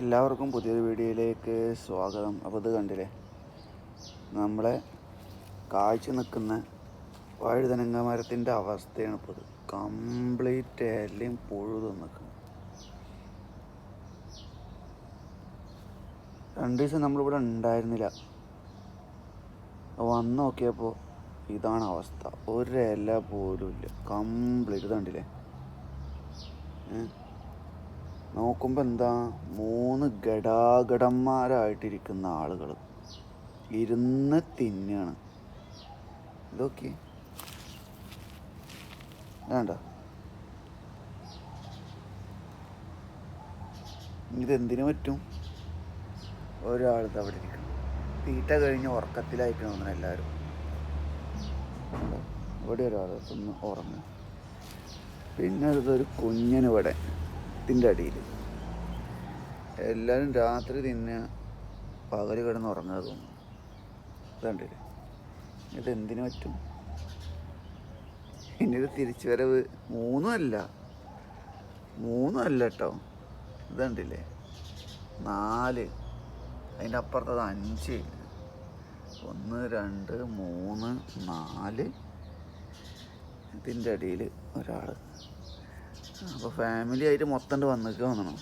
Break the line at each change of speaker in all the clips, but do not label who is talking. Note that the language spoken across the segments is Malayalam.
എല്ലാവർക്കും പുതിയൊരു വീഡിയോയിലേക്ക് സ്വാഗതം. അപ്പോൾ ഇത് കണ്ടില്ലേ? നമ്മളെ കാഴ്ച നിൽക്കുന്ന വഴുതനങ്ങ മരത്തിന്റെ അവസ്ഥയാണ് ഇപ്പോൾ ഇത്. കംപ്ലീറ്റ് എല്ലാം പുഴുതു നിൽക്കുന്നത്. രണ്ടു ദിവസം നമ്മളിവിടെ ഉണ്ടായിരുന്നില്ല. വന്ന് നോക്കിയപ്പോൾ ഇതാണ് അവസ്ഥ. ഒരു ഇല പോലും ഇല്ല. കംപ്ലീറ്റ് കണ്ടില്ലേ? നോക്കുമ്പോൾ എന്താ മൂന്ന് ഗടാഗടന്മാരായിട്ടിരിക്കുന്ന ആളുകൾ ഇരുന്ന് തിന്നാണ്. ഇതൊക്കെ. വേണ്ട ഇതെന്തിനു പറ്റും? ഒരാൾ അവിടെ ഇരിക്കണം തീറ്റ കഴിഞ്ഞ് ഉറക്കത്തിലായിരിക്കണം എല്ലാവരും? ഇവിടെ ഒരാൾ ഒന്ന് ഉറങ്ങും. പിന്നെ ഇതൊരു കുഞ്ഞിന് ഇവിടെ ഇതിന്റെ അടിയിൽ എല്ലാവരും രാത്രി തിന്ന് പകൽ കിടന്ന് ഉറങ്ങാതെ തോന്നുന്നു. ഇതുണ്ടില്ലേ ഇത് എന്തിനു പറ്റും? ഇത് തിരിച്ചു വരവ് മൂന്നും അല്ല മൂന്നും അല്ല കേട്ടോ. ഇതുണ്ടില്ലേ. നാല്. അതിന്റെ അപ്പുറത്തത് അഞ്ച്. ഒന്ന് രണ്ട് മൂന്ന് നാല്. ഇതിന്റെ അടിയിൽ ഒരാൾ അപ്പോൾ ഫാമിലി ആയിട്ട് മൊത്തം വന്നിട്ട് വന്നണം.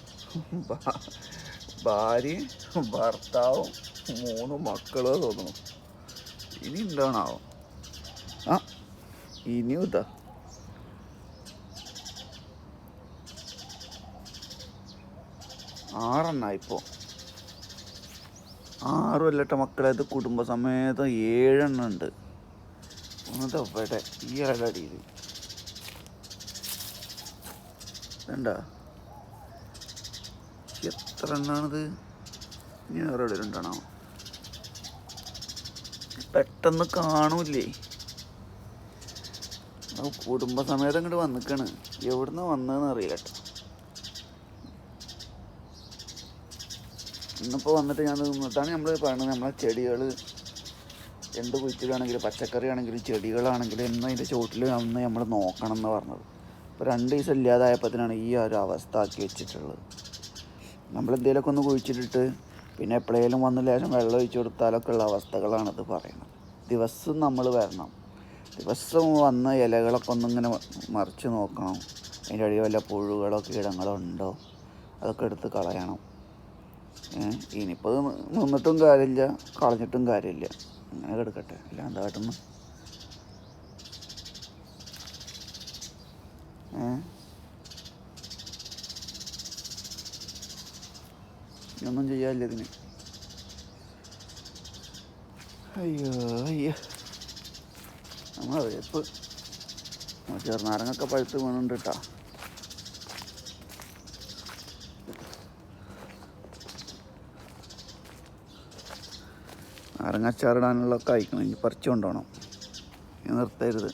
ഭാര്യ ഭർത്താവും മൂന്ന് മക്കളോ തോന്നുന്നു ഇനി എന്താണാവോ? ആ ഇനിയും ഇതാ. ആറെണ്ണായിപ്പോൾ ആറും അല്ലട്ട മക്കളെ കുടുംബസമേതം ഏഴെണ്ണം ഉണ്ട്. ഒന്നത് എവിടെ ഈ അടിയിൽ വേണ്ട എത്ര എണ്ണാണിത്? ഇനി വേറെ എവിടെ രണ്ടെണ്ണോ? പെട്ടെന്ന് കാണൂലേ കുടുംബസമേതം ഇങ്ങോട്ട് വന്നിക്കാണ്. എവിടുന്ന് വന്നതെന്ന് അറിയില്ല കേട്ടോ. ഇന്നിപ്പോൾ വന്നിട്ട് ഞാൻ നിന്നിട്ടാണ് നമ്മൾ പറയുന്നത് നമ്മളെ ചെടികൾ എന്ത് കുഴിച്ചിടാണെങ്കിലും പച്ചക്കറി ആണെങ്കിലും ചെടികളാണെങ്കിലും എന്നും അതിന്റെ ചുവട്ടിൽ അന്ന് നമ്മൾ നോക്കണം എന്ന് പറഞ്ഞത്. രണ്ട് ദിവസം ഇല്ലാതായപ്പോഴത്തേനാണ് ഈ ഒരു അവസ്ഥ ആക്കി വെച്ചിട്ടുള്ളത്. നമ്മൾ എന്തെങ്കിലുമൊക്കെ ഒന്ന് കുഴിച്ചിട്ടിട്ട് പിന്നെ എപ്പോഴേലും വന്ന് ലേശം വെള്ളം ഒഴിച്ചു കൊടുത്താലൊക്കെ ഉള്ള അവസ്ഥകളാണിത് പറയുന്നത്. ദിവസം നമ്മൾ വരണം. ദിവസം വന്ന് ഇലകളൊക്കെ ഒന്നിങ്ങനെ മറിച്ച് നോക്കണം. അതിന്റെ അടിയിൽ വല്ല പുഴുകളോ കീടങ്ങളോ ഉണ്ടോ അതൊക്കെ എടുത്ത് കളയണം. ഇനിയിപ്പോൾ നിന്നിട്ടും കാര്യമില്ല കളഞ്ഞിട്ടും കാര്യമില്ല. അങ്ങനെ കിടക്കട്ടെ അല്ല എന്താ കാട്ടുന്നു ഏഹ് ഒന്നും ചെയ്യാനില്ല ഇതിന്. അയ്യോ അയ്യോ. നമ്മൾ വേപ്പ്. ചെറുനാരങ്ങൊക്കെ പഴുത്ത് വീണുണ്ട് കേട്ടോ നാരങ്ങാച്ചാറിടാനുള്ളതൊക്കെ അയക്കണം. ഇനി പറിച്ചു കൊണ്ടുപോകണം. ഇനി നിർത്തരുത്.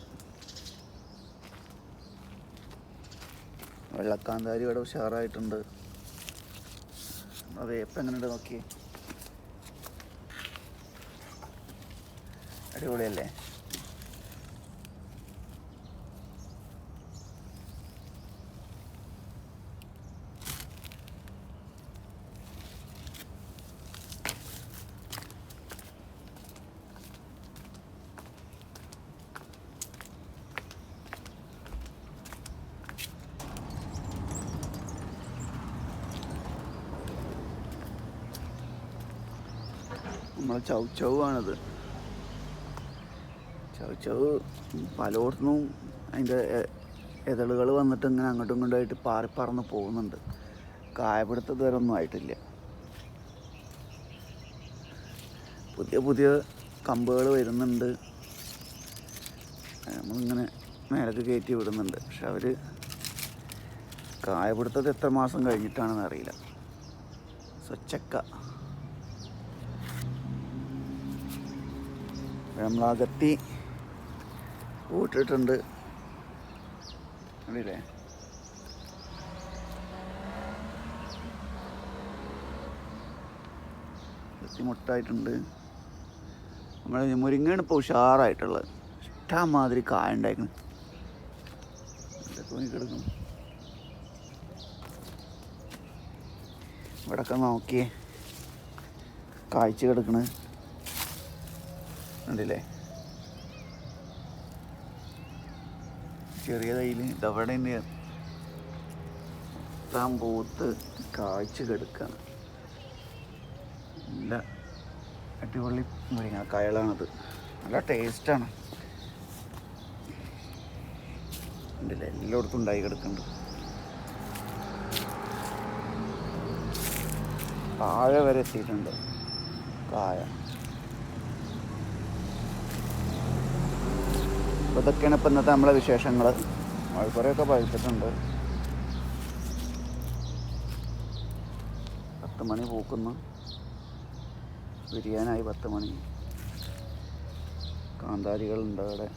വെള്ളക്കാന്താരി ഇവിടെ ഉഷാറായിട്ടുണ്ട്. വേപ്പ് എങ്ങനെയുണ്ട് നോക്കി? അടിപൊളിയല്ലേ? നമ്മളെ ചൗ ചൗച്ചവ് പലയിടത്തുനിന്നും അതിന്റെ എതളുകൾ വന്നിട്ട് ഇങ്ങനെ അങ്ങോട്ടും ഇങ്ങോട്ടുമായിട്ട് പാറി പറന്ന് പോകുന്നുണ്ട്. കായപിടുത്തം ഇതുവരെ ഒന്നും ആയിട്ടില്ല. പുതിയ പുതിയ കമ്പുകൾ വരുന്നുണ്ട്. നമ്മളിങ്ങനെ മേലേക്ക് കയറ്റി വിടുന്നുണ്ട്. പക്ഷെ അവർ കായപിടുത്തത് എത്ര മാസം കഴിഞ്ഞിട്ടാണെന്ന് അറിയില്ല. സ്വച്ചക്ക നമ്മളകത്തി കൂട്ടിട്ടുണ്ട് കണ്ടില്ലേ? അകത്തി മുട്ടായിട്ടുണ്ട്. നമ്മളെ മുരിങ്ങയാണ് ഇപ്പോൾ ഉഷാറായിട്ടുള്ളത്. ഇഷ്ടമാതിരി കായ ഉണ്ടായിരിക്കണം കിടക്കും ഇവിടൊക്കെ നോക്കിയേ. കാഴ്ച കിടക്കണ്. ഉണ്ടല്ലേ? ചെറിയ തൈൽ ഇതവിടെ തന്നെ താൻ പൂത്ത് കാഴ്ച കെടുക്കാണ്. നല്ല അടിപൊളി മുരിങ്ങക്കായകളാണത് നല്ല ടേസ്റ്റാണ്. ഉണ്ടല്ലേ? എല്ലായിടത്തും ഉണ്ടായി കിടക്കുന്നുണ്ട്. താഴെ വരെ എത്തിയിട്ടുണ്ട്. കായ. അപ്പോൾ ഇതൊക്കെയാണ് ഇപ്പം ഇന്നത്തെ നമ്മളെ വിശേഷങ്ങൾ മഴക്കുറയൊക്കെ പഴുത്തിട്ടുണ്ട് പത്ത് മണി പൂക്കുന്നു. വിരിയാനായി പത്ത് മണി. കാന്താരികളുണ്ട് അവിടെ.